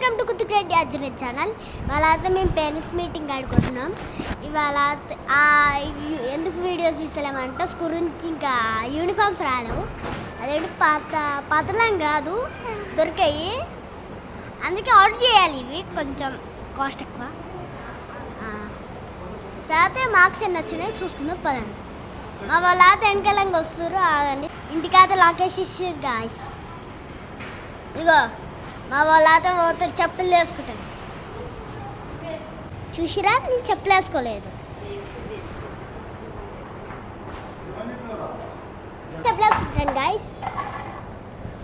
Welcome to కుతుకురెడ్డి అజ్రెడ్ channel. ఇవాళ అయితే మేము పేరెంట్స్ మీటింగ్ ఆడుకుంటున్నాం. ఇవాళ ఎందుకు వీడియోస్ ఇస్తలేమంటే స్కూల్ నుంచి ఇంకా యూనిఫామ్స్ రాలేవు. అదేంటి పాత పాతలం కాదు దొరికాయి. అందుకే ఆర్డర్ చేయాలి ఇవి కొంచెం కాస్ట్ ఎక్కువ. తర్వాత మార్క్స్ ఎన్ని వచ్చినాయి చూస్తున్నాం పదండి. మా వాళ్ళ వెనకాలంగా వస్తారు ఆగండి. ఇంటికైతే లాకేసి ఇస్తారు గాయస్ ఇదిగో. మా వాళ్ళతో పోతారు చెప్పులు వేసుకుంటాను చూసిరా? నేను చెప్పులు వేసుకోలేదు. చెప్పులు వేసుకుంటాను గాయస్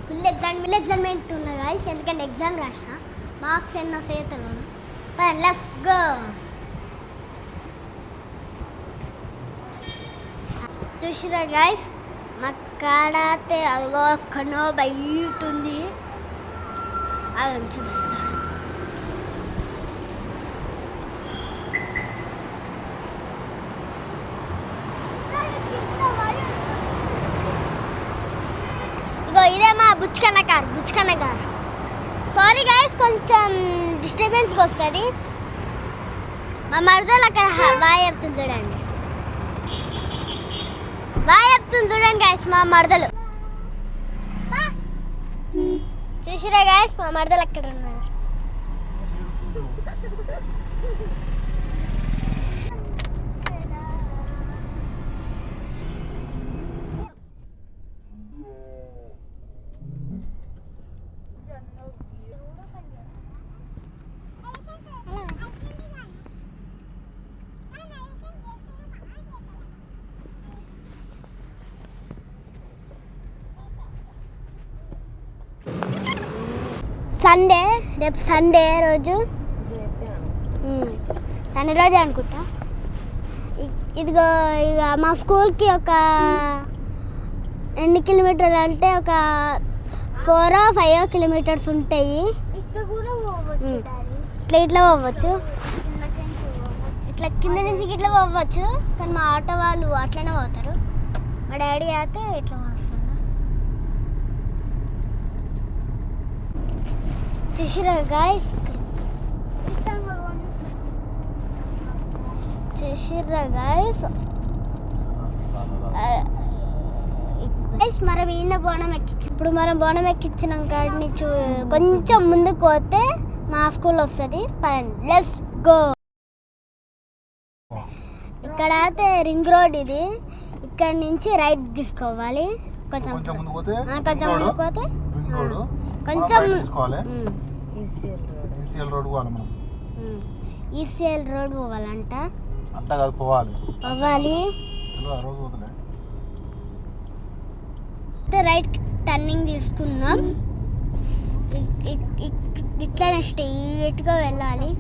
ఫుల్ ఎగ్జామ్ ఫుల్ ఎగ్జామ్మెంట్ ఉన్నా గాయస్ ఎందుకంటే ఎగ్జామ్ రాసిన. మార్క్స్ ఎన్నో సేతలు లెస్ గో చూసిరా గాయస్ మా కాడ అదిగో కనో బయట ఉంది. అదని చూపిస్తా ఇగో ఇదే మా Buchkanna car Buchkanna sorry guys కొంచెం డిస్టర్బెన్స్గా వస్తుంది మా మరదలు అక్కడ బాగా బాయ్ చెప్తుంది చూడండి బాగా చెప్తుంది చూడండి గాయస్ మా మరదలు చూసిరా గాయస్ మా మరదలు అక్కడ ఉన్నారు. సండే రేపు సండే రోజు. సండే రోజు అనుకుంటా. ఇదిగో ఇక మా స్కూల్కి ఒక ఎన్ని కిలోమీటర్లు అంటే ఒక ఫోర్ ఫైవ్ కిలోమీటర్స్ ఉంటాయి. ఇట్లా ఇట్లా పోవచ్చు. ఇట్లా కింద నుంచి ఇట్లా పోవచ్చు కానీ మా ఆటో వాళ్ళు అట్లనే పోతారు. మా డాడీ అయితే ఇట్లా వస్తుండ చూసిరా గాయస్ పోనీ. గైస్ మనం ఈయన బోనం ఎక్కించి ఇప్పుడు మనం బోనం ఎక్కించినాం కాడిని చూ కొంచెం ముందుకు పోతే మా స్కూల్ వస్తుంది లెస్ గో ఇక్కడ అయితే రింగ్ రోడ్ ఇది ఇక్కడ నుంచి రైట్ తీసుకోవాలి కొంచెం కొంచెం ముందుకు పోతే కొంచెం ఈసీఎల్ రోడ్ పోవాలి మనం. ఈసీఎల్ రోడ్ పోవాలంట. అంతా కాదు పోవాలి. పోవాలి. ఆ రోజు పోతలే. రైట్ టర్నింగ్ తీసుకున్నాం ఇట్లనే స్ట్రైట్గా వెళ్ళాలి.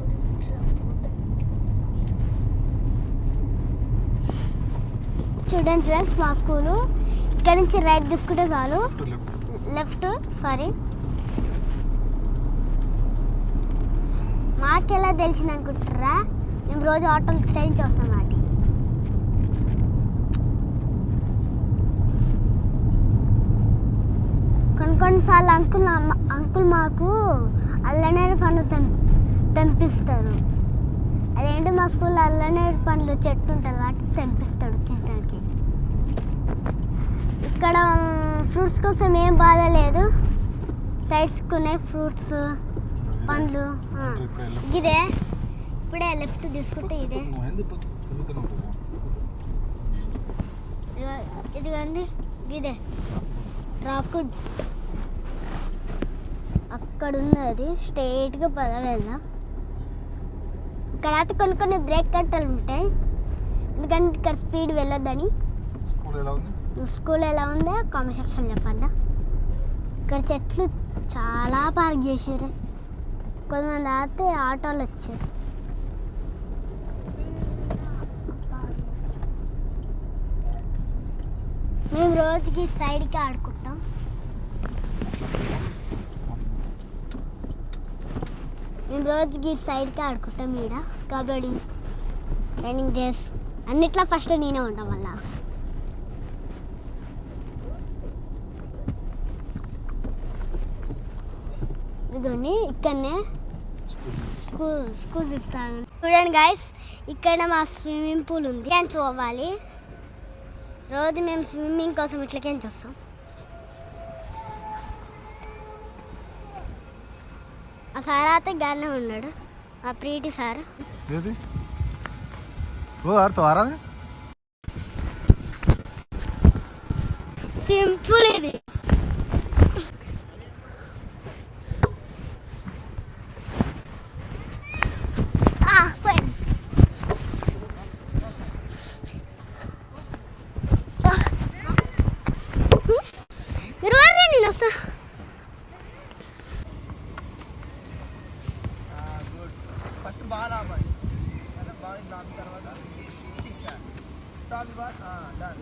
చూడండి ఫ్రెండ్స్ మా స్కూలు. ఇక్కడ నుంచి రైట్ తీసుకుంటే చాలు. లెఫ్ట్ లెఫ్ట్ లెఫ్ట్ ఎలా తెలిసింది అనుకుంటారా మేము రోజు ఆటోలు సైడ్ వస్తాం వాటి కొన్ని కొన్నిసార్లు అంకుల్ అంకుల్ మాకు అల్లనేరు పండ్లు తెం తెంపిస్తారు. అదేంటి మా స్కూల్లో అల్లనేరు పండ్లు చెట్టు ఉంటుంది వాటికి తెంపిస్తాడు తినడానికి ఇక్కడ ఫ్రూట్స్ కోసం ఏం బాధ లేదు. సైడ్స్ కొనే ఫ్రూట్స్ పండ్లు. ఇదే. ఇప్పుడే లెఫ్ట్ తీసుకుంటే ఇదే. ఇదిగో- ఇదిగోండి ఇదే. రాకుడ్ అక్కడ ఉంది అది స్ట్రైట్గా పద వెళ్దాం. ఇక్కడ అయితే కొన్ని కొన్ని బ్రేక్ కట్టలు ఉంటాయి. ఎందుకంటే ఇక్కడ స్పీడ్ వెళ్ళొద్దని. స్కూల్ ఎలా ఉంది? స్కూల్ ఎలా ఉందో? కామెంట్ సెక్షన్ చెప్పండి. ఇక్కడ చెట్లు చాలా పార్క్ చేసారు కొంతమంది ఆడితే ఆటోలు వచ్చారు. మేము రోజుకి సైడ్కి ఆడుకుంటాం. మేము రోజుకి సైడ్కి ఆడుకుంటాం ఈడ. కబడ్డీ రన్నింగ్ రేస్ అన్నిట్లో ఫస్ట్ నేనే ఉంటాం వల్ల. ఇదిగోండి ఇక్కడనే స్కూల్. స్కూల్ చూపిస్తాను చూడండి గాయస్ ఇక్కడ మా స్విమ్మింగ్ పూల్ ఉంది. క్యాన్ పోవాలి రోజు మేము స్విమ్మింగ్ కోసం ఇట్లా క్యాన్ వస్తాం ఆ సార్ అయితే గానే ఉన్నాడు. ఆ ప్రీటి సార్. ఏది? ఓ ఆడుతో ఆరాది సింపుల్ ఇది ఆ, పోయింది. ఆ. మీరు వారే నేను వస్తా ఫస్ట్ బాల్ ఆపాలి అంటే బాల్ దాని తర్వాత ఇచ్చారు టాప్ బాల్ డన్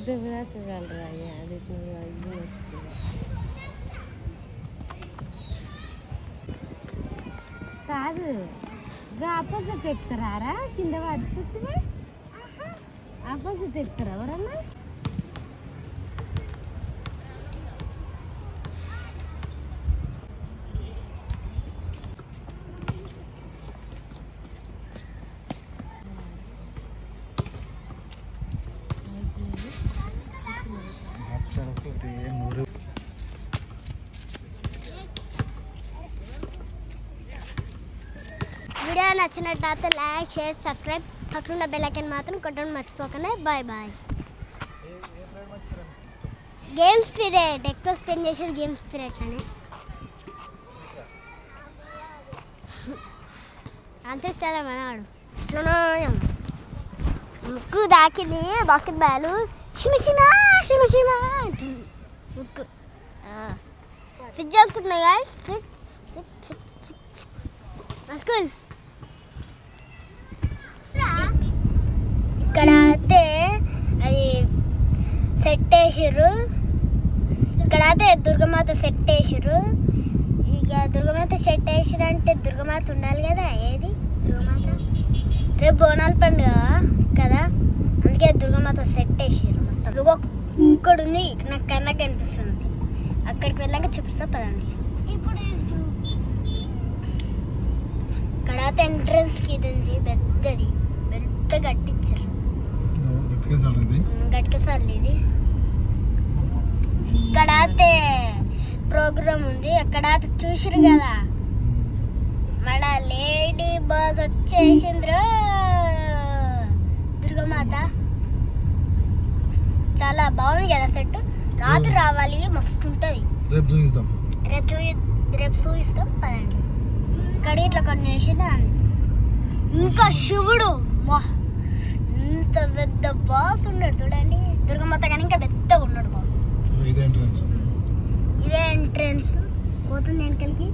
అండర్రా దువ్వకగలరా అయ్యా అది ఇది వస్తుంది కాదు ఆపోజిట్ ఎక్కుతారా కింద పడుతుంది ఆపోజిట్ ఎక్కుతారా ఎవరన్నా నూరు వీడియో నచ్చినట్టయితే లైక్ షేర్ సబ్స్క్రైబ్. పక్కన బెల్ మాత్రం కొట్టడం మర్చిపోకనే బాయ్ బాయ్. గేమ్స్ పీరియడ్ ఎక్కువ స్పెండ్ చేసేది గేమ్స్ పీరియడ్ అని ఆన్సర్ ఇస్తారా మనవాడు? ముక్కు దాకింది బాస్కెట్ బాల్ షిమ షిమ షిమ షిమ అంటుంది ముక్కు ఫిట్ చేసుకుంటున్నా గాయస్ ఇక్కడ అయితే అది సెట్ వేసిర్రు. ఇక్కడ అయితే దుర్గమాత సెట్ వేసిర్రు. ఇక దుర్గమాత సెట్ వేసిర్రు అంటే దుర్గమాత ఉండాలి కదా. ఏది? దుర్గమాత? రేపు బోనాల పండుగ కదా? అందుకే దుర్గమాత సెట్ వేసిర్రు మొత్తం. ఇక్కడ ఉంది నాకు కన్నా కనిపిస్తుంది. అక్కడికి వెళ్ళాక చూపిస్తా పదండి. ఇక్కడ అయితే ఎంట్రన్స్కి ఇది ఉంది పెద్దది. పెద్ద కట్టించారు గట్కసార్లు ఇది ఇక్కడ అయితే ప్రోగ్రామ్ ఉంది అక్కడ చూసిరు కదా. మన లేడీ బాస్ వచ్చేసిండ్రు దుర్గమాత చాలా బాగుంది కదా సెట్. రాత్రి రావాలి మస్తు ఉంటుంది. రేపు చూపిస్తాం రేపు చూ రేపు చూపిస్తాం పదండి. ఇక్కడ ఇట్లా కొన్ని వేసిన ఇంకా శివుడు. వా ఇంత పెద్ద బాస్ ఉన్నాడు చూడండి. దుర్గమాత కానీ ఇంకా పెద్దగా ఉన్నాడు బాస్. ఇదే ఎంట్రన్స్ ఇదే ఎంట్రన్స్ పోతుంది వెనకలికి.